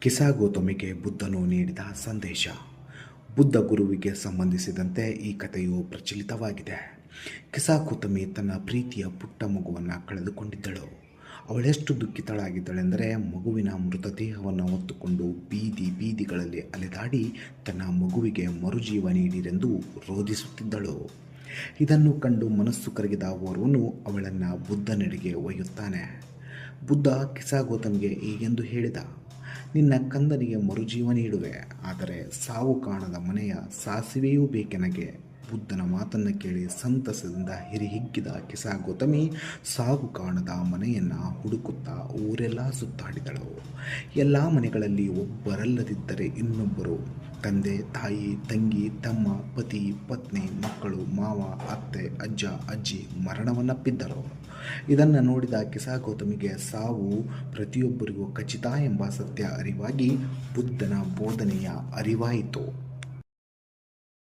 ಕಿಸಾ ಗೌತಮಿಗೆ ಬುದ್ಧನು ನೀಡಿದ ಸಂದೇಶ. ಬುದ್ಧ ಗುರುವಿಗೆ ಸಂಬಂಧಿಸಿದಂತೆ ಈ ಕಥೆಯು ಪ್ರಚಲಿತವಾಗಿದೆ. ಕಿಸಾ ಗೌತಮಿ ತನ್ನ ಪ್ರೀತಿಯ ಪುಟ್ಟ ಮಗುವನ್ನು ಕಳೆದುಕೊಂಡಿದ್ದಳು. ಅವಳೆಷ್ಟು ದುಃಖಿತಳಾಗಿದ್ದಳೆಂದರೆ ಮಗುವಿನ ಮೃತದೇಹವನ್ನು ಹೊತ್ತುಕೊಂಡು ಬೀದಿ ಬೀದಿಗಳಲ್ಲಿ ಅಲೆದಾಡಿ ತನ್ನ ಮಗುವಿಗೆ ಮರುಜೀವ ನೀಡಿರೆಂದು ರೋಧಿಸುತ್ತಿದ್ದಳು. ಇದನ್ನು ಕಂಡು ಮನಸ್ಸು ಕರಗಿದ ಓರ್ವನು ಅವಳನ್ನು ಬುದ್ಧನೆಡೆಗೆ ಒಯ್ಯುತ್ತಾನೆ. ಬುದ್ಧ ಕಿಸಾ ಗೌತಮ್ಗೆ ಹೀಗೆಂದು ಹೇಳಿದ. ನಿನ್ನ ಕಂದನಿಗೆ ಮರುಜೀವ ನೀಡುವೆ ಆದರೆ ಸಾವು ಕಾಣದ ಮನೆಯ ಸಾಸಿವೆಯೂ ಬೇಕೆನಗೆ? ಬುದ್ಧನ ಮಾತನ್ನು ಕೇಳಿ ಸಂತಸದಿಂದ ಹಿರಿಹಿಗ್ಗಿದ ಕಿಸ ಗೌತಮಿ ಸಾವು ಕಾಣದ ಮನೆಯನ್ನು ಹುಡುಕುತ್ತಾ ಊರೆಲ್ಲ ಸುತ್ತಾಡಿದಳು. ಎಲ್ಲ ಮನೆಗಳಲ್ಲಿ ಒಬ್ಬರಲ್ಲದಿದ್ದರೆ ಇನ್ನೊಬ್ಬರು. ತಂದೆ, ತಾಯಿ, ತಂಗಿ, ತಮ್ಮ, ಪತಿ, ಪತ್ನಿ, ಮಕ್ಕಳು, ಮಾವ, ಅತ್ತೆ, ಅಜ್ಜ, ಅಜ್ಜಿ ಮರಣವನ್ನಪ್ಪಿದ್ದರು. ಇದನ್ನು ನೋಡಿದ ಕಿಸಾ ಗೌತಮಿಗೆ ಸಾವು ಪ್ರತಿಯೊಬ್ಬರಿಗೂ ಖಚಿತ ಎಂಬ ಸತ್ಯ ಅರಿವಾಗಿ ಬುದ್ಧನ ಬೋಧನೆಯ ಅರಿವಾಯಿತು.